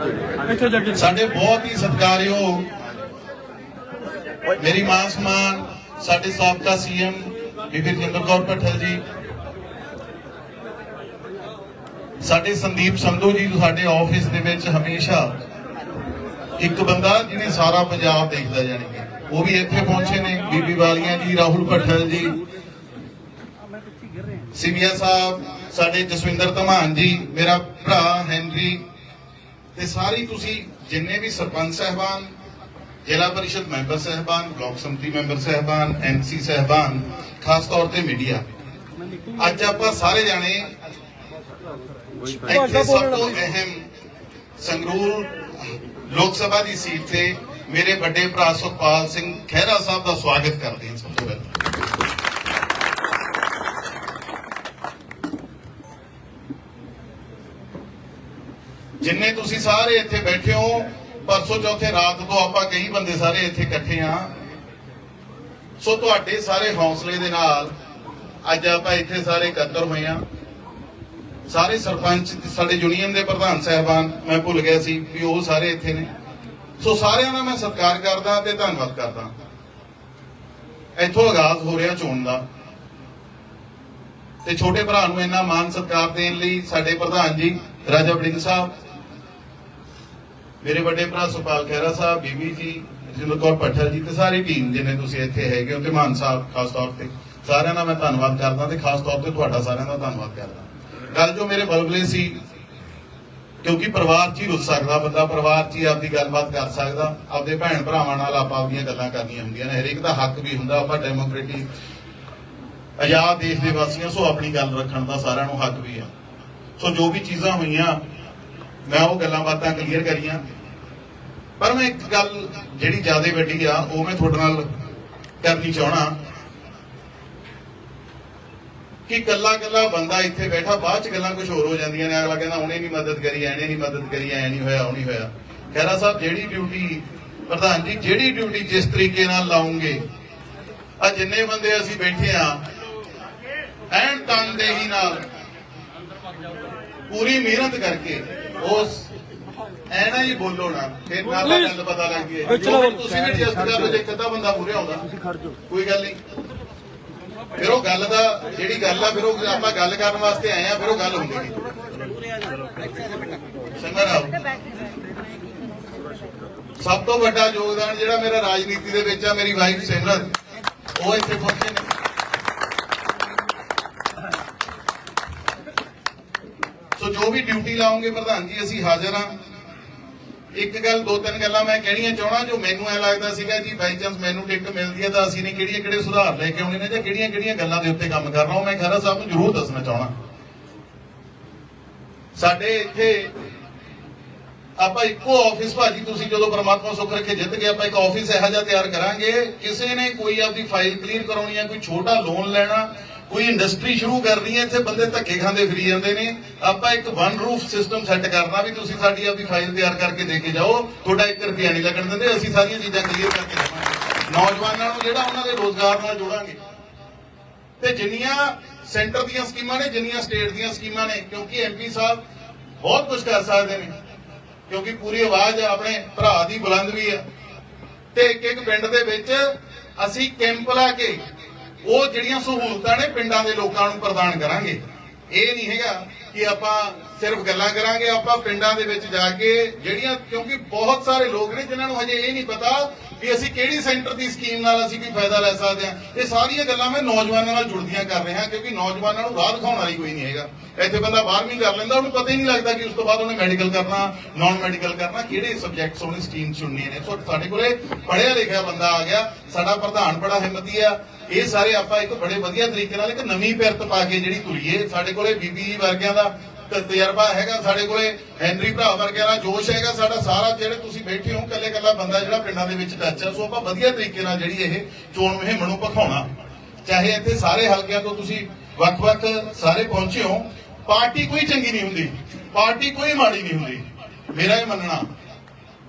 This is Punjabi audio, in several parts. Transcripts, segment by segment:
ਇੱਥੇ ਜਾ ਕੇ ਸਾਡੇ ਬਹੁਤ ਹੀ ਸਤਿਕਾਰਯੋਗ ਮੇਰੀ ਮਾਂ ਸਮਾਨ, ਸਾਡੇ ਸਾਬਕਾ ਸੀਐਮ ਬੀਬੀ ਰਜਿੰਦਰ ਕੌਰ ਭੱਠਲ ਜੀ, ਸਾਡੇ ਸੰਦੀਪ ਸੰਧੂ ਜੀ ਸਾਡੇ ਆਫਿਸ ਦੇ ਵਿੱਚ ਹਮੇਸ਼ਾ ਇੱਕ ਬੰਦਾ ਜਿਹਨੇ ਸਾਰਾ ਪੰਜਾਬ ਦੇਖਦਾ ਜਾਣੀ ਕਿ ਉਹ ਵੀ ਇੱਥੇ ਪਹੁੰਚੇ ਨੇ, ਬੀਬੀ ਵਾਲੀਆਂ ਜੀ, ਰਾਹੁਲ ਭੱਠਲ ਜੀ ਸਿਵਿਆ ਸਾਹਿਬ, ਸਾਡੇ ਜਸਵਿੰਦਰ ਧਮਾਨ ਜੀ, ਮੇਰਾ ਭਰਾ ਹੈਨਰੀ ਤੇ ਸਾਰੀ ਤੁਸੀਂ ਜਿੰਨੇ ਵੀ ਸਰਪੰਚ ਸਹਿਬਾਨ ਜ਼ਿਲ੍ਹਾ ਪਰਿਸ਼ਦ ਮੈਂਬਰ ਸਹਿਬਾਨ ਬਲਾਕ ਸੰਮਤੀ ਮੈਂਬਰ ਸਹਿਬਾਨ ਐਮਸੀ ਸਹਿਬਾਨ ਖਾਸ ਤੌਰ ਤੇ ਮੀਡੀਆ। ਅੱਜ ਆਪਾਂ ਸਾਰੇ ਜਾਣੇ ਇੱਥੇ ਸਭ ਤੋਂ ਅਹਿਮ ਸੰਗਰੂਰ ਲੋਕ ਸਭਾ ਦੀ ਸੀਟ ਤੇ ਮੇਰੇ ਵੱਡੇ ਭਰਾ ਸੁਖਪਾਲ ਸਿੰਘ ਖਹਿਰਾ ਸਾਹਿਬ ਦਾ ਸਵਾਗਤ ਕਰਦੇ ਹਾਂ ਸਭ ਤੋਂ ਪਹਿਲਾਂ ਜਿੰਨੇ ਤੁਸੀਂ ਸਾਰੇ ਇੱਥੇ ਬੈਠੇ ਹੋ, ਪਰਸੋ ਚੌਥੇ ਰਾਤ ਤੋਂ ਆਪਾਂ ਕਈ ਬੰਦੇ ਸਾਰੇ ਇੱਥੇ ਇਕੱਠੇ ਆ ਸੋ ਤੁਹਾਡੇ ਸਾਰੇ ਹੌਸਲੇ ਦੇ ਨਾਲ ਅੱਜ ਆਪਾਂ ਇੱਥੇ ਸਾਰੇ ਇਕੱਤਰ ਹੋਏ ਆ ਸਾਰੇ ਸਰਪੰਚ, ਸਾਡੇ ਯੂਨੀਅਨ ਦੇ ਪ੍ਰਧਾਨ ਸਾਹਿਬਾਨ, ਮੈਂ ਭੁੱਲ ਗਿਆ ਸੀ ਵੀ ਉਹ ਸਾਰੇ ਇੱਥੇ ਨੇ। ਸੋ ਸਾਰਿਆਂ ਦਾ ਮੈਂ ਸਤਿਕਾਰ ਕਰਦਾ ਤੇ ਧੰਨਵਾਦ ਕਰਦਾ। ਇੱਥੋਂ ਆਗਾਜ਼ ਹੋ ਰਿਹਾ ਚੋਣ ਦਾ। ਤੇ ਛੋਟੇ ਭਰਾ ਨੂੰ ਇੰਨਾ ਮਾਨ ਸਤਿਕਾਰ ਦੇਣ ਲਈ ਸਾਡੇ ਪ੍ਰਧਾਨ ਜੀ, ਰਾਜਾ ਬੜਿੰਗ ਸਾਹਿਬ ਮੇਰੇ ਵੱਡੇ ਭਰਾ ਸੁਪਾਲ ਖਹਿਰਾ ਸਾਹਿਬ, ਬੀਬੀ ਜੀ ਜਿੰਦਰ ਕੌਰ ਪੱਠਲ ਜੀ ਤੇ ਸਾਰੀ ਟੀਮ ਜਿਨੇ ਤੁਸੀਂ ਇੱਥੇ ਹੈਗੇ ਹੋ ਤੇ ਮਾਨ ਸਾਹਿਬ, ਖਾਸ ਤੌਰ ਤੇ, ਸਾਰਿਆਂ ਦਾ ਮੈਂ ਧੰਨਵਾਦ ਕਰਦਾ ਤੇ ਖਾਸ ਤੌਰ ਤੇ ਤੁਹਾਡਾ ਸਾਰਿਆਂ ਦਾ ਧੰਨਵਾਦ ਕਰਦਾ। ਗੱਲ ਜੋ ਮੇਰੇ ਬਲਬਲੇ ਸੀ, ਕਿਉਂਕਿ ਪਰਿਵਾਰ 'ਚ ਹੀ ਰੁੱਸ ਸਕਦਾ ਬੰਦਾ, ਪਰਿਵਾਰ 'ਚ ਹੀ ਆਪਦੀ ਗੱਲਬਾਤ ਕਰ ਸਕਦਾ, ਆਪਦੇ ਭੈਣ ਭਰਾਵਾਂ ਨਾਲ ਆਪਾਂ ਆਪਦੀਆਂ ਗੱਲਾਂ ਕਰਨੀਆਂ ਹੁੰਦੀਆਂ ਨੇ, ਹਰੇਕ ਦਾ ਹੱਕ ਵੀ ਹੁੰਦਾ, ਆਪਾਂ ਡੈਮੋਕ੍ਰੇਟਿਕ ਆਜ਼ਾਦ ਦੇਸ਼ ਦੇ ਵਾਸੀਆਂ, ਸੋ ਆਪਣੀ ਗੱਲ ਰੱਖਣ ਦਾ ਸਾਰਿਆਂ ਨੂੰ ਹੱਕ ਵੀ ਆ। ਸੋ ਜੋ ਵੀ ਚੀਜ਼ਾਂ ਹੋਈਆਂ ਮੈਂ ਉਹ ਗੱਲਾਂ ਬਾਤਾਂ ਕਲੀਅਰ ਕਰੀਆਂ। ਪਰ ਮੈਂ ਇੱਕ ਗੱਲ ਜਿਹੜੀ ਜ਼ਿਆਦਾ ਵੱਡੀ ਆ, ਉਹ ਮੈਂ ਤੁਹਾਡੇ ਨਾਲ ਕਰਨੀ ਚਾਹਣਾ ਕਿ ਕੱਲਾ ਕੱਲਾ ਬੰਦਾ ਇੱਥੇ ਬੈਠਾ, ਬਾਅਦ ਚ ਗੱਲਾਂ ਕੁਝ ਹੋਰ ਹੋ ਜਾਂਦੀਆਂ ਨੇ। ਅਗਲਾ ਕਹਿੰਦਾ, ਉਹਨੇ ਨਹੀਂ ਮਦਦ ਕਰੀ, ਐਨੇ ਨਹੀਂ ਮਦਦ ਕਰੀ, ਐ ਨਹੀਂ ਹੋਇਆ, ਉਹ ਨਹੀਂ ਹੋਇਆ। ਖੈਰਾ ਸਾਹਿਬ, ਜਿਹੜੀ ਡਿਊਟੀ ਪ੍ਰਧਾਨ ਜੀ, ਜਿਹੜੀ ਡਿਊਟੀ ਜਿਸ ਤਰੀਕੇ ਨਾਲ ਲਾਉਂਗੇ ਆ ਜਿੰਨੇ ਬੰਦੇ ਅਸੀਂ ਬੈਠੇ ਆ, ਐਨ ਤਨਦੇਹੀ ਨਾਲ ਪੂਰੀ ਮਿਹਨਤ ਕਰਕੇ ਉਸ ਐ ਨਾ ਹੀ ਬੋਲੋ ਨਾ ਫਿਰ ਨਾ ਤਾਂ ਗੱਲ ਪਤਾ ਲੱਗ ਗਈ ਵਿੱਚ ਨਾ ਬੋਲੋ। ਤੁਸੀਂ ਵੀ ਜਿਸ ਤਰ੍ਹਾਂ ਜੇ ਇੱਕ ਅੱਧਾ ਬੰਦਾ ਪੂਰੇ ਆਉਂਦਾ ਕੋਈ ਗੱਲ ਨਹੀਂ। ਫਿਰ ਉਹ ਗੱਲ ਦਾ ਜਿਹੜੀ ਗੱਲ ਆ ਫਿਰ ਉਹ ਆਪਾਂ ਗੱਲ ਕਰਨ ਵਾਸਤੇ ਆਏ ਆ ਫਿਰ ਉਹ ਗੱਲ ਹੁੰਦੀ ਨਹੀਂ। ਚੰਗਾ ਰਾਓ ਸਭ ਤੋਂ ਵੱਡਾ ਯੋਗਦਾਨ ਜਿਹੜਾ ਮੇਰਾ ਰਾਜਨੀਤੀ ਦੇ ਵਿੱਚ ਆ ਮੇਰੀ ਵਾਈਫ ਸਿਮਰਤ ਉਹ ਇੱਥੇ ਪਹੁੰਚੇ ਨੇ ਸੋ ਜੋ ਵੀ ਡਿਊਟੀ ਲਾਉਂਗੇ ਪ੍ਰਧਾਨ ਜੀ, ਅਸੀਂ ਹਾਜ਼ਰ ਹਾਂ। ਇੱਕ ਗੱਲ, ਦੋ ਤਿੰਨ ਗੱਲਾਂ ਮੈਂ ਕਹਿਣੀਆਂ ਚਾਹਣਾ ਜੋ ਮੈਨੂੰ ਐ ਲੱਗਦਾ ਸੀਗਾ ਜੀ ਬਾਈ ਚਾਂਸ ਮੈਨੂੰ ਟਿਕਟ ਮਿਲਦੀ ਹੈ ਤਾਂ ਅਸੀਂ ਨੇ ਕਿਹੜੀਆਂ ਕਿਹੜੇ ਸੁਧਾਰ ਲੈ ਕੇ ਆਉਣੇ ਨੇ ਜਾਂ ਕਿਹੜੀਆਂ ਕਿਹੜੀਆਂ ਗੱਲਾਂ ਦੇ ਉੱਤੇ ਕੰਮ ਕਰਨਾ ਉਹ ਮੈਂ ਖਰਾ ਸਾਹਿਬ ਨੂੰ ਜ਼ਰੂਰ ਦੱਸਣਾ ਚਾਹਣਾ ਸਾਡੇ ਇੱਥੇ ਆਪਾਂ ਇੱਕੋ ਆਫਿਸ ਭਾਜੀ, ਤੁਸੀਂ ਜਦੋਂ ਪਰਮਾਤਮਾ ਸੁੱਖ ਰੱਖੇ ਜਿੱਤ ਗਏ, ਆਪਾਂ ਇੱਕ ਆਫਿਸ ਇਹੋ ਜਿਹਾ ਤਿਆਰ ਕਰਾਂਗੇ। ਕਿਸੇ ਨੇ ਕੋਈ ਆਪਦੀ ਫਾਈਲ ਕਲੀਅਰ ਕਰਾਉਣੀ ਹੈ, ਕੋਈ ਛੋਟਾ ਲੋਨ ਲੈਣਾ ਕੋਈ ਇੰਡਸਟਰੀ ਸ਼ੁਰੂ ਕਰਨੀ ਹੈ, ਇੱਥੇ ਬੰਦੇ ਧੱਕੇ ਖਾਂਦੇ ਫਿਰੀ ਜਾਂਦੇ ਨੇ। ਆਪਾਂ ਇੱਕ ਵਨ ਰੂਫ ਸਿਸਟਮ ਸੈੱਟ ਕਰਨਾ ਵੀ ਤੁਸੀਂ ਸਾਡੀ ਆਪਦੀ ਫਾਈਲ ਤਿਆਰ ਕਰਕੇ ਦੇ ਕੇ ਜਾਓ। ਤੁਹਾਡਾ 1 ਰੁਪਿਆ ਨਹੀਂ ਲੱਗਣ ਦਿੰਦੇ, ਅਸੀਂ ਸਾਰੀਆਂ ਚੀਜ਼ਾਂ ਕਲੀਅਰ ਕਰਕੇ ਦੇਵਾਂਗੇ। ਨੌਜਵਾਨਾਂ ਨੂੰ ਜਿਹੜਾ ਉਹਨਾਂ ਦੇ ਰੋਜ਼ਗਾਰ ਨਾਲ ਜੋੜਾਂਗੇ। ਤੇ ਜਿੰਨੀਆਂ ਸੈਂਟਰ ਦੀਆਂ ਸਕੀਮਾਂ ਨੇ, ਜਿੰਨੀਆਂ ਸਟੇਟ ਦੀਆਂ ਸਕੀਮਾਂ ਨੇ, ਕਿਉਂਕਿ ਐਮਪੀ ਸਾਹਿਬ ਬਹੁਤ ਕੁਝ ਕਰ ਸਕਦੇ ਨੇ। ਕਿਉਂਕਿ ਪੂਰੀ ਆਵਾਜ਼ ਆਪਣੇ ਭਰਾ ਦੀ ਬੁਲੰਦ ਵੀ ਹੈ ਤੇ ਇੱਕ ਇੱਕ ਪਿੰਡ ਦੇ ਵਿੱਚ ਅਸੀਂ ਕੈਂਪ ਲਾ ਕੇ ਉਹ ਜਿਹੜੀਆਂ ਸਹੂਲਤਾਂ ਨੇ ਪਿੰਡਾਂ ਦੇ ਲੋਕਾਂ ਨੂੰ ਪ੍ਰਦਾਨ ਕਰਾਂਗੇ। ਇਹ ਨਹੀਂ ਹੈਗਾ ਕਿ ਆਪਾਂ ਸਿਰਫ ਗੱਲਾਂ ਕਰਾਂਗੇ, ਆਪਾਂ ਪਿੰਡਾਂ ਦੇ ਵਿੱਚ ਜਾ ਕੇ ਜਿਹੜੀਆਂ ਕਿਉਂਕਿ ਬਹੁਤ ਸਾਰੇ ਲੋਕ ਨੇ ਜਿਨ੍ਹਾਂ ਨੂੰ ਹਜੇ ਇਹ ਨਹੀਂ ਪਤਾ ਵੀ ਅਸੀਂ ਕਿਹੜੀ ਸੈਂਟਰ ਦੀ ਸਕੀਮ ਨਾਲ ਅਸੀਂ ਕੋਈ ਫਾਇਦਾ ਲੈ ਸਕਦੇ ਹਾਂ। ਇਹ ਸਾਰੀਆਂ ਗੱਲਾਂ ਮੈਂ ਨੌਜਵਾਨਾਂ ਨਾਲ ਜੁੜਦੀਆਂ ਕਰ ਰਿਹਾ, ਕਿਉਂਕਿ ਨੌਜਵਾਨਾਂ ਨੂੰ ਰਾਹ ਦਿਖਾਉਣ ਵਾਲੀ ਕੋਈ ਨਹੀਂ ਹੈਗਾ। ਇੱਥੇ ਬੰਦਾ 12ਵੀਂ ਕਰ ਲੈਂਦਾ, ਉਹਨੂੰ ਪਤਾ ਹੀ ਨਹੀਂ ਲੱਗਦਾ ਕਿ ਉਸ ਤੋਂ ਬਾਅਦ ਉਹਨੇ ਮੈਡੀਕਲ ਕਰਨਾ ਨਾਨ ਮੈਡੀਕਲ ਕਰਨਾ, ਕਿਹੜੇ ਸਬਜੈਕਟਸ ਉਹਨੇ ਸਟਰੀਮ ਚੁਣਨੀਆਂ ਨੇ। ਸੋ ਸਾਡੇ ਕੋਲੇ ਪੜ੍ਹਿਆ ਲਿਖਿਆ ਬੰਦਾ ਆ ਗਿਆ, ਸਾਡਾ ਪ੍ਰਧਾਨ ਬੜਾ ਹਿੰਮਤੀ ਆ। ਇਹ ਸਾਰੇ ਆਪਾਂ ਇੱਕ ਬੜੇ ਵਧੀਆ ਤਰੀਕੇ ਨਾਲ ਇੱਕ ਨਵੀਂ ਪਿਰਤ ਪਾ ਕੇ ਜਿਹੜੀ ਤੁਰੀਏ ਸਾਡੇ ਕੋਲੇ ਬੀਬੀ ਜੀ ਵਰਗਿਆਂ ਦਾ ਤਜਰਬਾ ਹੈਗਾ, ਸਾਡੇ ਕੋਲੇ ਹੈਨਰੀ ਭਰਾ ਵਰਗਿਆਂ ਦਾ ਜੋਸ਼ ਹੈਗਾ, ਸਾਡਾ ਸਾਰਾ ਜਿਹੜੇ ਤੁਸੀਂ ਬੈਠੇ ਹੋ ਕੱਲੇ ਕੱਲਾ ਬੰਦਾ ਜਿਹੜਾ ਪਿੰਡਾਂ ਦੇ ਵਿੱਚ ਟੱਚ ਆ, ਸੋ ਆਪਾਂ ਵਧੀਆ ਤਰੀਕੇ ਨਾਲ ਜਿਹੜੀ ਇਹ ਚੋਣ ਮੁਹਿੰਮ ਨੂੰ ਭਖਾਉਣਾ। ਚਾਹੇ ਇੱਥੇ ਸਾਰੇ ਹਲਕਿਆਂ ਤੋਂ ਤੁਸੀਂ ਵੱਖ-ਵੱਖ ਸਾਰੇ ਪਹੁੰਚੇ ਹੋ, ਪਾਰਟੀ ਕੋਈ ਚੰਗੀ ਨਹੀਂ ਹੁੰਦੀ, ਪਾਰਟੀ ਕੋਈ ਮਾੜੀ ਨਹੀਂ ਹੁੰਦੀ। ਮੇਰਾ ਇਹ ਮੰਨਣਾ,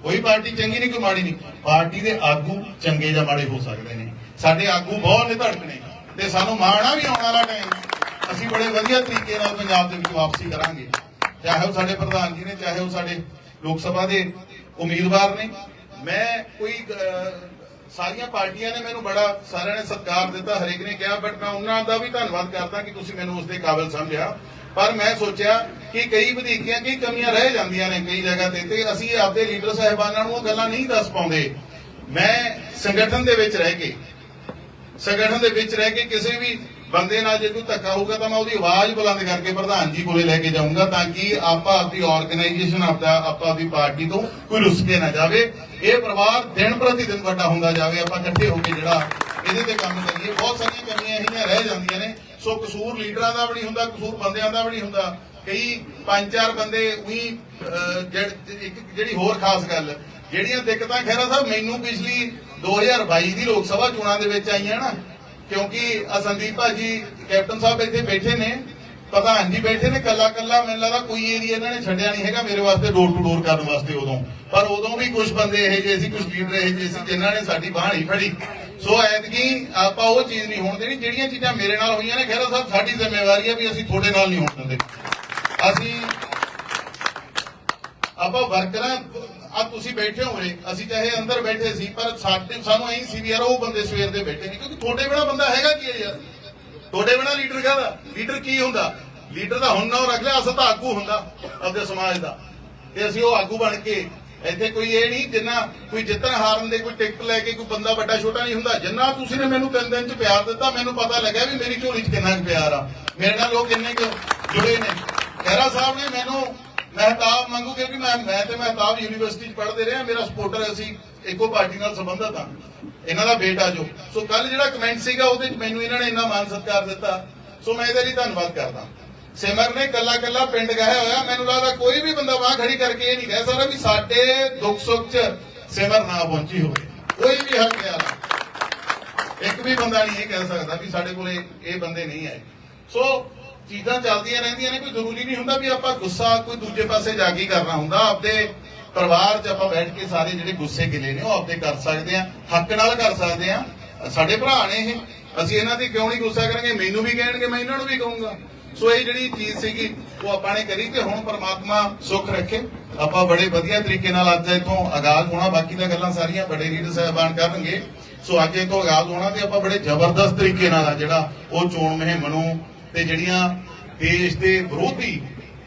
ਕੋਈ ਪਾਰਟੀ ਚੰਗੀ ਨਹੀਂ, ਕੋਈ ਮਾੜੀ ਨਹੀਂ। ਪਾਰਟੀ ਦੇ ਆਗੂ ਚੰਗੇ ਜਾਂ ਮਾੜੇ ਹੋ ਸਕਦੇ ਨੇ। ਸਾਡੇ ਆਗੂ ਬਹੁਤ ਨੇ ਧੜਕਣੇ ਤੇ ਸਾਨੂੰ ਮਾਣਾ ਵੀ ਆਉਣ ਵਾਲਾ ਟਾਈਮ ਅਸੀਂ ਬੜੇ ਵਧੀਆ ਤਰੀਕੇ ਨਾਲ ਪੰਜਾਬ ਦੇ ਵਿੱਚ ਵਾਪਸੀ ਕਰਾਂਗੇ। ਚਾਹੇ ਉਹ ਸਾਡੇ ਪ੍ਰਧਾਨ ਜੀ ਨੇ, ਚਾਹੇ ਉਹ ਸਾਡੇ ਲੋਕ ਸਭਾ ਦੇ ਉਮੀਦਵਾਰ ਨੇ। ਮੈਂ ਕੋਈ ਸਾਰੀਆਂ ਪਾਰਟੀਆਂ ਨੇ ਮੈਨੂੰ ਬੜਾ ਸਾਰਿਆਂ ਨੇ ਸਤਿਕਾਰ ਦਿੱਤਾ, ਹਰੇਕ ਨੇ ਕਿਹਾ ਬਟ ਮੈਂ ਉਹਨਾਂ ਦਾ ਵੀ ਧੰਨਵਾਦ ਕਰਦਾ ਕਿ ਤੁਸੀਂ ਮੈਨੂੰ ਉਸ ਦੇ ਕਾਬਿਲ ਸਮਝਿਆ। ਪਰ ਮੈਂ ਸੋਚਿਆ ਕਿ ਕਈ ਵਧੀਕੀਆਂ, ਕਈ ਕਮੀਆਂ ਰਹਿ ਜਾਂਦੀਆਂ ਨੇ ਕਈ ਜਗ੍ਹਾ ਤੇ ਤੇ ਅਸੀਂ ਆਪਦੇ ਲੀਡਰ ਸਾਹਿਬਾਨਾਂ ਨੂੰ ਉਹ ਗੱਲਾਂ ਨਹੀਂ ਦੱਸ ਪਾਉਂਦੇ। ਮੈਂ ਸੰਗਠਨ ਦੇ ਵਿੱਚ ਰਹਿ ਕੇ ਸੰਗਠਨ ਦੇ ਵਿੱਚ ਰਹਿ ਕੇ ਕਿਸੇ ਵੀ ਬੰਦੇ ਨਾਲ ਜੇ ਕੋਈ ਧੱਕਾ ਹੋਊਗਾ ਤਾਂ ਮੈਂ ਉਹਦੀ ਆਵਾਜ਼ ਬੁਲੰਦ ਕਰਕੇ ਪ੍ਰਧਾਨ ਜੀ ਕੋਲੇ ਲੈ ਕੇ ਜਾਊਂਗਾ ਤਾਂ ਕਿ ਆਪਾਂ ਆਪਦੀ ਆਰਗੇਨਾਈਜੇਸ਼ਨ ਆਪਦਾ ਆਪਾਂ ਆਪਦੀ ਪਾਰਟੀ ਤੋਂ ਕੋਈ ਰੁੱਸ ਕੇ ਨਾ ਜਾਵੇ। ਇਹ ਪਰਿਵਾਰ ਦਿਨ ਪ੍ਰਤੀ ਦਿਨ ਵੱਡਾ ਹੁੰਦਾ ਜਾਵੇ। ਆਪਾਂ ਇਕੱਠੇ ਹੋ ਕੇ ਜਿਹੜਾ ਇਹਦੇ ਤੇ ਕੰਮ ਕਰੀਏ। ਬਹੁਤ ਸਾਰੀਆਂ ਕਮੀਆਂ ਇਹੀਆਂ ਰਹਿ ਜਾਂਦੀਆਂ ਨੇ। ਸੋ ਕਸੂਰ ਲੀਡਰਾਂ ਦਾ ਵੀ ਨਹੀਂ ਹੁੰਦਾ, ਕਸੂਰ ਬੰਦਿਆਂ ਦਾ ਵੀ ਨਹੀਂ ਹੁੰਦਾ। ਕਈ ਪੰਜ ਚਾਰ ਬੰਦੇ ਉਹੀ ਜਿਹੜੀ ਹੋਰ ਖਾਸ ਗੱਲ, ਜਿਹੜੀਆਂ ਦਿੱਕਤਾਂ ਖੈਰਾ ਸਾਹਿਬ ਮੈਨੂੰ ਪਿਛਲੀ 2022 ਦੀ ਲੋਕ ਸਭਾ ਚੋਣਾਂ ਦੇ ਵਿੱਚ ਆਈਆਂ ਨਾ, ਕਿਉਂਕਿ ਸੰਦੀਪ ਭਾਜੀ, ਕੈਪਟਨ ਸਾਹਿਬ ਇੱਥੇ ਬੈਠੇ ਨੇ, ਪ੍ਰਧਾਨ ਜੀ ਬੈਠੇ ਨੇ ਕੱਲਾ ਕੱਲਾ ਮੈਨੂੰ ਲੱਗਦਾ ਕੋਈ ਏਰੀਆ ਇਹਨਾਂ ਨੇ ਛੱਡਿਆ ਨਹੀਂ ਹੈਗਾ ਮੇਰੇ ਵਾਸਤੇ ਡੋਰ ਟੂ ਡੋਰ ਕਰਨ ਵਾਸਤੇ ਉਦੋਂ। ਪਰ ਉਦੋਂ ਵੀ ਕੁਝ ਬੰਦੇ ਇਹੋ ਜਿਹੇ ਸੀ ਕੁਝ ਲੀਡਰ ਇਹੋ ਜਿਹੇ ਸੀ, ਜਿਨ੍ਹਾਂ ਨੇ ਸਾਡੀ ਬਾਹ ਨਹੀਂ ਫੜੀ। ਸੋ ਐਤਕੀ ਆਪਾਂ ਉਹ ਚੀਜ਼ ਨਹੀਂ ਹੋਣ ਦੇਣੀ, ਜਿਹੜੀਆਂ ਚੀਜ਼ਾਂ ਮੇਰੇ ਨਾਲ ਹੋਈਆਂ ਨੇ, ਖੈਰਾ ਸਾਹਿਬ, ਸਾਡੀ ਜ਼ਿੰਮੇਵਾਰੀ ਹੈ ਵੀ ਅਸੀਂ ਤੁਹਾਡੇ ਨਾਲ ਨਹੀਂ ਹੋਣ ਦਿੰਦੇ। ਅਸੀਂ ਆਪਾਂ ਵਰਕਰਾਂ ਆ ਤੁਸੀਂ ਬੈਠੇ ਹੋਏ ਅਸੀਂ ਚਾਹੇ ਅੰਦਰ ਬੈਠੇ ਸੀ, ਪਰ ਸਾਡੇ ਸਾਨੂੰ ਐਂ ਸੀ ਵੀ ਯਾਰ ਉਹ ਬੰਦੇ ਸਵੇਰ ਦੇ ਬੈਠੇ ਨਹੀਂ, ਕਿਉਂਕਿ ਤੁਹਾਡੇ ਬਿਨਾ ਬੰਦਾ ਹੈਗਾ ਕੀ ਹੈ ਯਾਰ? ਤੁਹਾਡੇ ਬਿਨਾ ਲੀਡਰ ਕਾਹਦਾ? ਲੀਡਰ ਕੀ ਹੁੰਦਾ? ਲੀਡਰ ਦਾ ਹੁਣ ਨਾਮ ਰੱਖ ਲਿਆ, ਅਸਲ ਤਾਂ ਆਗੂ ਹੁੰਦਾ ਆਪਦੇ ਸਮਾਜ ਦਾ। ਤੇ ਅਸੀਂ ਉਹ ਆਗੂ ਬਣ ਕੇ, ਇੱਥੇ ਕੋਈ ਇਹ ਨਹੀਂ, ਜਿੰਨਾ ਕੋਈ ਜਿੱਤਣ ਹਾਰਨ ਦੇ ਕੋਈ ਟਿਕਟ ਲੈ ਕੇ ਕੋਈ ਬੰਦਾ ਵੱਡਾ ਛੋਟਾ ਨਹੀਂ ਹੁੰਦਾ। ਜਿੰਨਾ ਤੁਸੀਂ ਨੇ ਮੈਨੂੰ ਤਿੰਨ ਦਿਨ ਚ ਪਿਆਰ ਦਿੱਤਾ, ਮੈਨੂੰ ਪਤਾ ਲੱਗਿਆ ਵੀ ਮੇਰੀ ਝੋਲੀ ਚ ਕਿੰਨਾ ਕੁ ਪਿਆਰ ਆ। ਮੇਰੇ ਨਾਲ ਲੋਕ ਇੰਨੇ ਕੁ ਜੁੜੇ ਨੇ। ਖਹਿਰਾ ਸਾਹਿਬ ਨੇ ਮੈਨੂੰ ਮਹਿਤਾਬ ਮੰਗੂ ਕਿਉਂਕਿ ਮੈਂ ਮੈਂ ਤੇ ਮਹਿਤਾਬ ਯੂਨੀਵਰਸਿਟੀ ਚ ਪੜ੍ਹਦੇ ਰਹੇ ਹਾਂ। ਮੇਰਾ ਸਪੋਰਟਰ ਅਸੀਂ ਇੱਕੋ ਪਾਰਟੀ ਨਾਲ ਸੰਬੰਧਤ ਹਾਂ। ਇਹਨਾਂ ਦਾ ਬੇਟਾ ਜੋ। ਸੋ ਕੱਲ ਜਿਹੜਾ ਕਮੈਂਟ ਸੀਗਾ, ਉਹਦੇ ਚ ਮੈਨੂੰ ਇਹਨਾਂ ਨੇ ਇੰਨਾ ਮਾਨ ਸਤਿਕਾਰ ਦਿੱਤਾ। ਸੋ ਮੈਂ ਇਹਦੇ ਲਈ ਧੰਨਵਾਦ ਕਰਦਾ। ਸਿਮਰ ਨੇ ਕੱਲਾ ਕੱਲਾ ਪਿੰਡ ਗਾਇਆ ਹੋਇਆ। ਮੈਨੂੰ ਲੱਗਦਾ ਕੋਈ ਵੀ ਬੰਦਾ ਬਾਹ ਖੜੀ ਕਰਕੇ ਇਹ ਨਹੀਂ ਕਹਿ ਸਕਦਾ ਵੀ ਸਾਡੇ ਦੁੱਖ ਸੁੱਖ ਚ ਸਿਮਰ ਨਾ ਪਹੁੰਚੀ ਹੋਵੇ। ਕੋਈ ਵੀ ਹੱਕ ਯਾਰ ਇੱਕ ਵੀ ਬੰਦਾ ਨਹੀਂ ਇਹ ਕਹਿ ਸਕਦਾ ਵੀ ਸਾਡੇ ਕੋਲੇ ਇਹ ਬੰਦੇ ਨਹੀਂ ਆਏ। ਸੋ ਚੀਜ਼ਾਂ ਚੱਲਦੀਆਂ ਰਹਿੰਦੀਆਂ ਨੇ, ਕੋਈ ਜ਼ਰੂਰੀ ਨਹੀਂ ਹੁੰਦਾ ਵੀ ਆਪਾਂ ਗੁੱਸਾ ਕੋਈ ਦੂਜੇ ਪਾਸੇ ਜਾ ਕੇ ਕਰਨਾ ਹੁੰਦਾ। ਆਪਦੇ ਪਰਿਵਾਰ 'ਚ ਆਪਾਂ ਬੈਠ ਕੇ ਸਾਰੇ ਜਿਹੜੇ ਗੁੱਸੇ ਗਿਲੇ ਨੇ, ਉਹ ਆਪਦੇ ਕਰ ਸਕਦੇ ਆ ਹੱਕ ਨਾਲ ਕਰ ਸਕਦੇ ਆ ਸਾਡੇ ਭਰਾ ਨੇ ਇਹ। ਅਸੀਂ ਇਹਨਾਂ ਤੇ ਕਿਉਂ ਨਹੀਂ ਗੁੱਸਾ ਕਰਾਂਗੇ? ਮੈਨੂੰ ਵੀ ਕਹਿਣਗੇ, ਮੈਂ ਇਹਨਾਂ ਨੂੰ ਵੀ ਕਹੂੰਗਾ। ਸੋ ਇਹ ਜਿਹੜੀ ਚੀਜ਼ ਸੀਗੀ, ਉਹ ਆਪਾਂ ਨੇ ਕਰੀ ਤੇ ਹੁਣ ਪਰਮਾਤਮਾ ਸੁੱਖ ਰੱਖੇ। ਆਪਾਂ ਬੜੇ ਵਧੀਆ ਤਰੀਕੇ ਨਾਲ ਅੱਜ ਇਥੋਂ ਆਗਾਜ਼ ਹੋਣਾ, ਬਾਕੀ ਤਾਂ ਗੱਲਾਂ ਸਾਰੀਆਂ ਬੜੇ ਲੀਡਰ ਸਾਹਿਬਾਨ ਕਰਨਗੇ। ਸੋ ਅੱਜ ਇਥੋਂ ਆਗਾਜ਼ ਹੋਣਾ ਤੇ ਆਪਾਂ ਬੜੇ ਜ਼ਬਰਦਸਤ ਤਰੀਕੇ ਨਾਲ ਆ ਜਿਹੜਾ ਉਹ ਚੋਣ ਮੁਹਿੰਮ ਨੂੰ ਤੇ ਜਿਹੜੀਆਂ ਦੇਸ਼ ਦੇ ਵਿਰੋਧੀ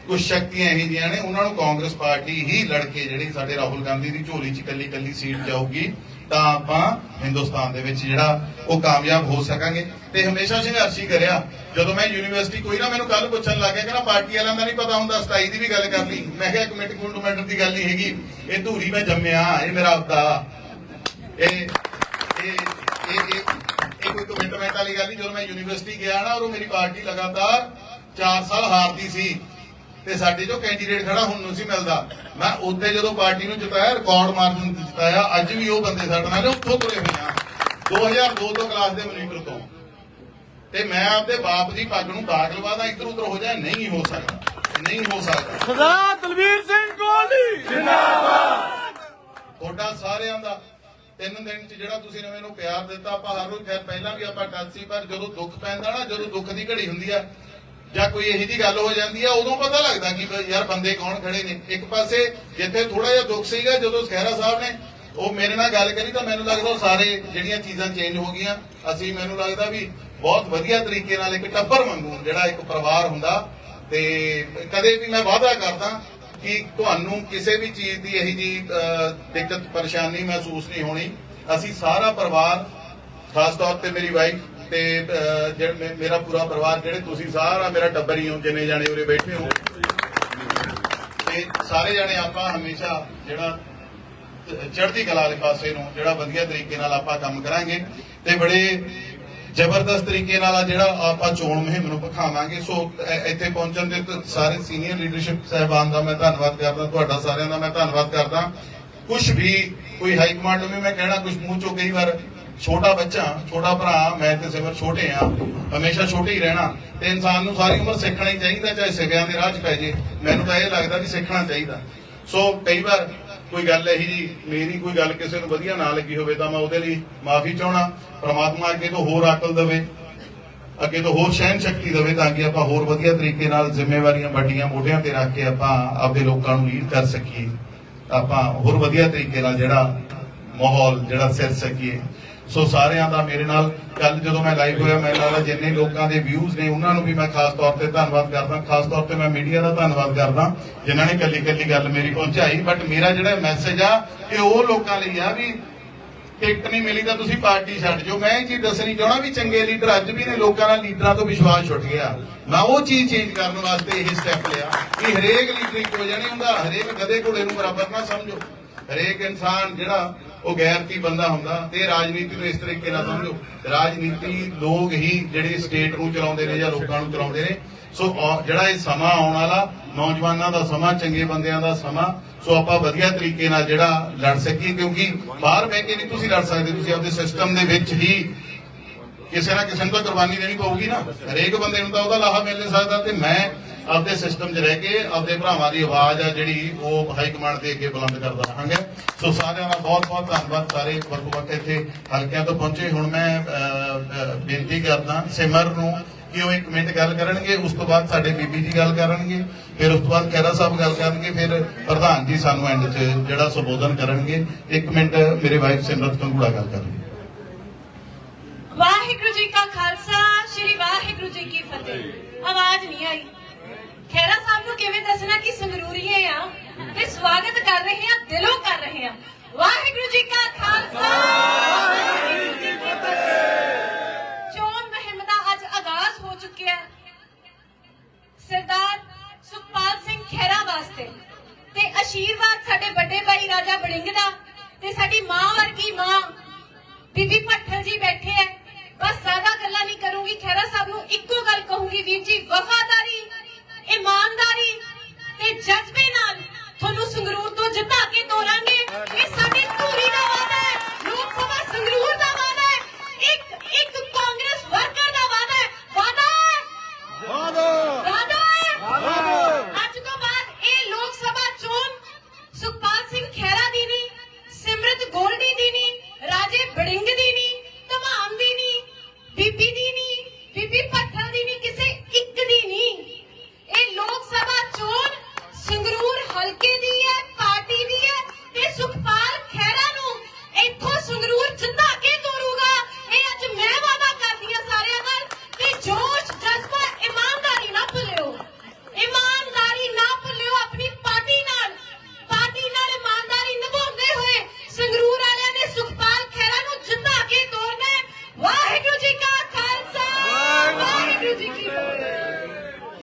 ਕੁਝ ਸ਼ਕਤੀਆਂ ਇਹ ਜਿਹੀਆਂ ਨੇ, ਉਹਨਾਂ ਨੂੰ ਕਾਂਗਰਸ ਪਾਰਟੀ ਹੀ ਲੜ ਕੇ ਜਿਹੜੀ ਸਾਡੇ ਰਾਹੁਲ ਗਾਂਧੀ ਦੀ ਝੋਲੀ 'ਚ ਕੱਲੀ ਕੱਲੀ ਸੀਟ ਜਾਊਗੀ, ਤਾਂ ਆਪਾਂ ਹਿੰਦੁਸਤਾਨ ਦੇ ਵਿੱਚ ਜਿਹੜਾ ਉਹ ਕਾਮਯਾਬ ਹੋ ਸਕਾਂਗੇ। ਤੇ ਹਮੇਸ਼ਾ ਸੰਘਰਸ਼ ਹੀ ਕਰਿਆ। ਜਦੋਂ ਮੈਂ ਯੂਨੀਵਰਸਿਟੀ ਕੋਈ ਨਾ ਮੈਨੂੰ ਕੱਲ ਪੁੱਛਣ ਲੱਗ ਗਿਆ ਕਹਿੰਦਾ ਪਾਰਟੀ ਵਾਲਿਆਂ ਦਾ ਨਹੀਂ ਪਤਾ ਹੁੰਦਾ 27 ਦੀ ਵੀ ਗੱਲ ਕਰ ਲਈ। ਮੈਂ ਕਿਹਾ ਕਮੇਟੀ ਕੁੰਡਮੈਂਟਰ ਦੀ ਗੱਲ ਨਹੀਂ ਹੈਗੀ। ਇਹ ਧੂਰੀ ਮੈਂ ਜੰਮਿਆ, ਇਹ ਮੇਰਾ ਆਪਦਾ। ਇਹ ਇਹ ਕੋਈ ਵਾਲੀ ਗੱਲ ਨਹੀਂ ਜਦੋਂ ਮੈਂ ਯੂਨੀਵਰਸਿਟੀ ਗਿਆ ਨਾ, ਉਦੋਂ ਮੇਰੀ ਪਾਰਟੀ ਲਗਾਤਾਰ 4 ਸਾਲ ਹਾਰਦੀ ਸੀ। ਤੇ ਸਾਡੇ ਜੋ ਕੈਂਡੀਡੇਟ ਖੜਾ ਹੁਣ ਨੂੰ ਸੀ ਮਿਲਦਾ। ਮੈਂ ਉੱਥੇ ਜਦੋਂ ਪਾਰਟੀ ਨੂੰ ਜਿਤਾਇਆ ਰਿਕਾਰਡ ਮਾਰਜਨ ਜਿਤਾਇਆ, ਅੱਜ ਵੀ ਉਹ ਬੰਦੇ ਸਾਡੇ ਨਾਲ ਉੱਥੋਂ ਤੁਰੇ ਹੋਏ ਆ। 2002 ਤੋਂ ਕਲਾਸ ਦੇ ਮਨੀਟਰ ਤੋਂ। ਤੇ ਮੈਂ ਆਪਦੇ ਬਾਪ ਦੀ ਪੱਗ ਨੂੰ ਦਾਗ ਲਵਾਦਾ ਇੱਧਰ ਉੱਧਰ ਹੋ ਜਾਏ, ਨਹੀਂ ਹੋ ਸਕਦਾ। ਨਹੀਂ ਹੋ ਸਕਦਾ। ਸਰਦਾਰ ਦਲਵੀਰ ਸਿੰਘ ਕੋਹਲੀ ਤੁਹਾਡਾ ਸਾਰਿਆਂ ਦਾ ਤਿੰਨ ਦਿਨ ਚ ਜਿਹੜਾ ਤੁਸੀਂ ਨੇ ਮੈਨੂੰ ਪਿਆਰ ਦਿੱਤਾ, ਆਪਾਂ ਹਰ ਰੋਜ਼ ਖੈਰ ਪਹਿਲਾਂ ਵੀ ਆਪਾਂ ਟੱਚ ਸੀ, ਪਰ ਜਦੋਂ ਦੁੱਖ ਪੈਂਦਾ ਨਾ, ਜਦੋਂ ਦੁੱਖ ਦੀ ਘੜੀ ਹੁੰਦੀ ਆ, ਜਾਂ ਕੋਈ ਇਹੋ ਜੀ ਗੱਲ ਹੋ ਜਾਂਦੀ ਆ, ਉਦੋਂ ਪਤਾ ਲੱਗਦਾ ਕਿ ਯਾਰ ਬੰਦੇ ਕੌਣ ਖੜੇ ਨੇ। ਇੱਕ ਪਾਸੇ ਜਿੱਥੇ ਥੋੜਾ ਜਿਹਾ ਦੁੱਖ ਸੀਗਾ, ਜਦੋਂ ਖਹਿਰਾ ਸਾਹਿਬ ਨੇ ਉਹ ਮੇਰੇ ਨਾਲ ਗੱਲ ਕਰੀ ਤਾਂ ਮੈਨੂੰ ਲੱਗਦਾ ਉਹ ਸਾਰੇ ਜਿਹੜੀਆਂ ਚੀਜ਼ਾਂ ਚੇਂਜ ਹੋ ਗਈਆਂ। ਅਸੀਂ, ਮੈਨੂੰ ਲੱਗਦਾ ਵੀ ਬਹੁਤ ਵਧੀਆ ਤਰੀਕੇ ਨਾਲ ਇੱਕ ਟੱਬਰ ਵਾਂਗੂ ਜਿਹੜਾ ਇੱਕ ਪਰਿਵਾਰ ਹੁੰਦਾ, ਤੇ ਕਦੇ ਵੀ ਮੈਂ ਵਾਅਦਾ ਕਰਦਾ ਕਿ ਤੁਹਾਨੂੰ ਕਿਸੇ ਵੀ ਚੀਜ਼ ਦੀ ਇਹੀ ਜੀ ਦਿੱਕਤ, ਪਰੇਸ਼ਾਨੀ ਮਹਿਸੂਸ ਨਹੀਂ ਹੋਣੀ। ਅਸੀਂ ਸਾਰਾ ਪਰਿਵਾਰ, ਖਾਸ ਤੌਰ ਤੇ ਮੇਰੀ ਵਾਈਫ ਤੇ ਜਿਹੜਾ ਮੇਰਾ ਪੂਰਾ ਪਰਿਵਾਰ, ਜਿਹੜੇ ਤੁਸੀਂ ਸਾਰਾ ਮੇਰਾ ਟੱਬਰ ਹੀ ਹੋ, ਜਿੰਨੇ ਜਾਣੇ ਉਰੇ ਬੈਠੇ ਹੋ। ਤੇ ਸਾਰੇ ਜਾਣੇ ਆਪਾਂ ਹਮੇਸ਼ਾ ਜਿਹੜਾ ਚੜ੍ਹਦੀ ਕਲਾ ਵਾਲੇ ਪਾਸੇ ਨੂੰ, ਜਿਹੜਾ ਵਧੀਆ ਤਰੀਕੇ ਨਾਲ ਆਪਾਂ ਕੰਮ ਕਰਾਂਗੇ। ਤੇ ਬੜੇ ਜ਼ਬਰਦਸਤ ਤਰੀਕੇ ਨਾਲ ਆ ਜਿਹੜਾ ਆਪਾਂ ਚੋਣ ਮੁਹਿੰਮ ਨੂੰ ਪਖਾਵਾਂਗੇ ਸੋ ਇੱਥੇ ਪਹੁੰਚਣ ਦੇ ਸਾਰੇ ਸੀਨੀਅਰ ਲੀਡਰਸ਼ਿਪ ਸਹਿਬਾਨ ਦਾ ਮੈਂ ਧੰਨਵਾਦ ਕਰਦਾ, ਤੁਹਾਡਾ ਸਾਰਿਆਂ ਦਾ ਮੈਂ ਧੰਨਵਾਦ ਕਰਦਾ। ਕੁਝ ਵੀ ਕੋਈ ਹਾਈ ਕਮਾਂਡ ਨੂੰ ਵੀ ਮੈਂ ਕਹਿਣਾ ਕੁਝ ਮੂੰਹ ਚੋਂ ਕਈ ਵਾਰ ਛੋਟਾ ਬੱਚਾ, ਛੋਟਾ ਭਰਾ, ਮੈਂ ਤੇ ਸਿਮਰ ਛੋਟੇ ਆ, ਹਮੇਸ਼ਾ ਛੋਟੇ ਹੀ ਰਹਿਣਾ। ਤੇ ਇਨਸਾਨ ਨੂੰ ਸਾਰੀ ਉਮਰ ਸਿੱਖਣਾ ਹੀ ਚਾਹੀਦਾ, ਚਾਹੇ ਸਿਵਿਆਂ ਦੇ ਰਾਹ 'ਚ ਪੈ ਜੇ। ਮੈਨੂੰ ਤਾਂ ਇਹ ਲੱਗਦਾ ਵੀ ਸਿੱਖਣਾ ਚਾਹੀਦਾ। ਸੋ, ਕਈ ਵਾਰ ਕੋਈ ਗੱਲ ਇਹੀ ਜੀ, ਮੇਰੀ ਕੋਈ ਗੱਲ ਕਿਸੇ ਨੂੰ ਵਧੀਆ ਨਾ ਲੱਗੀ ਹੋਵੇ ਤਾਂ ਮੈਂ ਉਹਦੇ ਲਈ ਮਾਫੀ ਚਾਹਣਾ ਪ੍ਰਮਾਤਮਾ ਅੱਗੇ ਤੋਂ ਹੋਰ ਅਕਲ ਦੇਵੇ, ਅੱਗੇ ਤੋਂ ਹੋਰ ਸਹਿਨ ਸ਼ਕਤੀ ਦੇਵੇ ਤਾਂ ਕਿ ਆਪਾਂ ਹੋਰ ਵਧੀਆ ਤਰੀਕੇ ਨਾਲ ਜ਼ਿੰਮੇਵਾਰੀਆਂ ਵੱਡੀਆਂ ਮੋਢਿਆਂ ਤੇ ਰੱਖ ਕੇ ਆਪਾਂ ਆਪਦੇ ਲੋਕਾਂ ਨੂੰ ਲੀਡ ਕਰ ਸਕੀਏ। ਆਪਾਂ ਹੋਰ ਵਧੀਆ ਤਰੀਕੇ ਨਾਲ ਜਿਹੜਾ ਮਾਹੌਲ, ਜਿਹੜਾ ਸਿਰ ਸਕੀਏ। ਸੋ ਸਾਰਿਆਂ ਦਾ ਮੇਰੇ ਨਾਲ ਕੱਲ ਜਦੋਂ ਮੈਂ ਲਾਈਵ ਹੋਇਆ ਮੈਂ ਲੱਗਦਾ ਜਿੰਨੇ ਲੋਕਾਂ ਦੇ ਵਿਊਜ਼ ਨੇ, ਉਹਨਾਂ ਨੂੰ ਵੀ ਮੈਂ ਖਾਸ ਤੌਰ ਤੇ ਧੰਨਵਾਦ ਕਰਦਾ। ਖਾਸ ਤੌਰ ਤੇ ਮੈਂ ਮੀਡੀਆ ਦਾ ਧੰਨਵਾਦ ਕਰਦਾ, ਜਿਨ੍ਹਾਂ ਨੇ ਕੱਲੀ ਕੱਲੀ ਗੱਲ ਮੇਰੀ ਪਹੁੰਚਾਈ। ਬਟ ਮੇਰਾ ਜਿਹੜਾ ਮੈਸੇਜ ਆ, ਇਹ ਉਹ ਲੋਕਾਂ ਲਈ ਆ ਵੀ ਟਿਕਟ ਨਹੀਂ ਮਿਲੀ ਤਾਂ ਤੁਸੀਂ ਪਾਰਟੀ ਛੱਡ ਜਾਓ। ਮੈਂ ਇਹ ਚੀਜ਼ ਦੱਸਣੀ ਚਾਹਣਾ ਵੀ ਚੰਗੇ ਲੀਡਰ ਅੱਜ ਵੀ ਨੇ, ਲੋਕਾਂ ਦਾ ਲੀਡਰਾਂ ਤੋਂ ਵਿਸ਼ਵਾਸ ਛੁੱਟ ਗਿਆ। ਮੈਂ ਉਹ ਚੀਜ਼ ਚੇਂਜ ਕਰਨ ਵਾਸਤੇ ਇਹ ਸਟੈਪ ਲਿਆ ਕਿ ਹਰੇਕ ਲੀਡਰ ਇੱਕੋ ਜਿਹਾ ਨਹੀਂ ਹੁੰਦਾ। ਹਰੇਕ ਗਧੇ ਘੋੜੇ ਨੂੰ ਬਰਾਬਰ ਨਾ ਸਮਝੋ। ਹਰੇਕ ਇਨਸਾਨ ਜਿਹੜਾ ਉਹ ਗੈਰਤੀ ਬੰਦਾ ਹੁੰਦਾ ਤੇ ਰਾਜਨੀਤੀ ਨੂੰ ਇਸ ਤਰੀਕੇ ਨਾਲ ਸਮਝੋ। ਰਾਜਨੀਤੀ ਲੋਕ ਹੀ ਜਿਹੜੇ ਸਟੇਟ ਨੂੰ ਚਲਾਉਂਦੇ ਨੇ ਜਾਂ ਲੋਕਾਂ ਨੂੰ ਚਲਾਉਂਦੇ ਨੇ, ਸੋ ਜਿਹੜਾ ਇਹ ਸਮਾਂ ਆਉਣ ਵਾਲਾ, ਨੌਜਵਾਨਾਂ ਦਾ ਸਮਾਂ, ਚੰਗੇ ਬੰਦਿਆਂ ਦਾ ਸਮਾਂ, ਸੋ ਆਪਾਂ ਵਧੀਆ ਤਰੀਕੇ ਨਾਲ ਜਿਹੜਾ ਲੜ ਸਕੀਏ, ਕਿਉਂਕਿ ਬਾਹਰ ਬਹਿ ਕੇ ਨਹੀਂ ਤੁਸੀਂ ਲੜ ਸਕਦੇ, ਤੁਸੀਂ ਆਪਦੇ ਸਿਸਟਮ ਦੇ ਵਿੱਚ ਹੀ ਕਿਸੇ ਨਾ ਕਿਸੇ ਨੂੰ ਤਾਂ ਕੁਰਬਾਨੀ ਦੇਣੀ ਪਊਗੀ ਨਾ। ਹਰੇਕ ਬੰਦੇ ਨੂੰ ਤਾਂ ਉਹਦਾ ਲਾਹਾ ਮਿਲ ਨਹੀਂ ਸਕਦਾ ਤੇ ਮੈਂ ਆਪਦੇ ਸਿਸਟਮ 'ਚ ਰਹਿ ਕੇ ਆਪਦੇ ਭਰਾਵਾਂ ਦੀ ਆਵਾਜ਼ ਆ ਜਿਹੜੀ ਉਹ ਹਾਈ ਕਮਾਂਡ ਦੇ ਅੱਗੇ ਬੁਲੰਦ ਕਰਦਾ ਰਹਾਂਗਾ। ਸੋ ਸਾਰਿਆਂ ਦਾ ਬਹੁਤ ਬਹੁਤ ਧੰਨਵਾਦ ਸਾਰੇ ਵੱਖ ਇੱਥੇ ਹਲਕਿਆਂ ਤੋਂ ਪਹੁੰਚੇ। ਹੁਣ ਮੈਂ ਬੇਨਤੀ ਕਰਦਾ ਸਿਮਰ ਨੂੰ ਕਿ ਉਹ ਇੱਕ ਮਿੰਟ ਗੱਲ ਕਰਨਗੇ, ਉਸ ਤੋਂ ਬਾਅਦ ਸਾਡੇ ਬੀਬੀ ਜੀ ਗੱਲ ਕਰਨਗੇ, ਫਿਰ ਉਸ ਤੋਂ ਬਾਅਦ ਖੈਰਾ ਸਾਹਿਬ ਗੱਲ ਕਰਨਗੇ, ਫਿਰ ਪ੍ਰਧਾਨ ਜੀ ਸਾਨੂੰ ਐਂਡ 'ਚ ਜਿਹੜਾ ਸੰਬੋਧਨ ਕਰਨਗੇ। ਇੱਕ ਮਿੰਟ ਮੇਰੇ ਵਾਈਫ ਸਿਮਰਤ ਕੰਗੂੜਾ ਗੱਲ ਕਰਨਗੇ। ਵਾਹਿਗੁਰੂ ਜੀ ਕਾ ਖਾਲਸਾ, ਸ੍ਰੀ ਵਾਹਿਗੁਰੂ ਜੀ ਕੀ ਫਤਿਹ। ਆਵਾਜ਼ ਨਹੀਂ ਆਈ। ਖੈਰਾ ਸਾਹਿਬ ਨੂੰ ਕਿਵੇਂ ਦੱਸਣਾ ਕਿ ਸੰਗਰੂਰੀਏ ਆ? ਤੇ ਸਵਾਗਤ ਕਰ ਰਹੇ ਆ, ਦਿਲੋਂ ਕਰ ਰਹੇ ਆ। ਵਾਹਿਗੁਰੂ ਜੀ ਕਾ ਖਾਲਸਾ। ਵਾਹਿਗੁਰੂ ਜੀ ਕੀ ਫਤਿਹ ਚੋਣ ਮੁਹਿੰਮ ਦਾ ਅੱਜ ਆਗਾਜ਼ ਹੋ ਚੁੱਕਿਆ ਸਰਦਾਰ ਸੁਖਪਾਲ ਸਿੰਘ ਖਹਿਰਾ ਵਾਸਤੇ। ਤੇ ਆਸ਼ੀਰਵਾਦ ਸਾਡੇ ਵੱਡੇ ਭਾਈ ਰਾਜਾ ਬੜਿੰਗ ਦਾ ਤੇ ਸਾਡੀ ਮਾਂ ਵਰਗੀ ਮਾਂ ਬੀਬੀ ਭੱਠਲ ਜੀ ਬੈਠੇ ਐ ਬਸ ਜ਼ਿਆਦਾ ਗੱਲਾਂ ਨਹੀਂ ਕਰੂੰਗੀ ਖਹਿਰਾ ਸਾਹਿਬ ਨੂੰ ਇੱਕੋ ਗੱਲ ਕਹੂੰਗੀ ਵੀਰ ਜੀ, ਵਫਾਦਾਰੀ ਇਮਾਨਦਾਰੀ ਤੇ ਜਜ਼ਬੇ ਨਾਲ ਤੁਹਾਨੂੰ ਸੰਗਰੂਰ ਤੋਂ ਜਿਤਾ ਕੇ ਤੋਰਾਂਗੇ। ਇਹ ਸਾਡੀ ਧੂਰੀ ਦਾ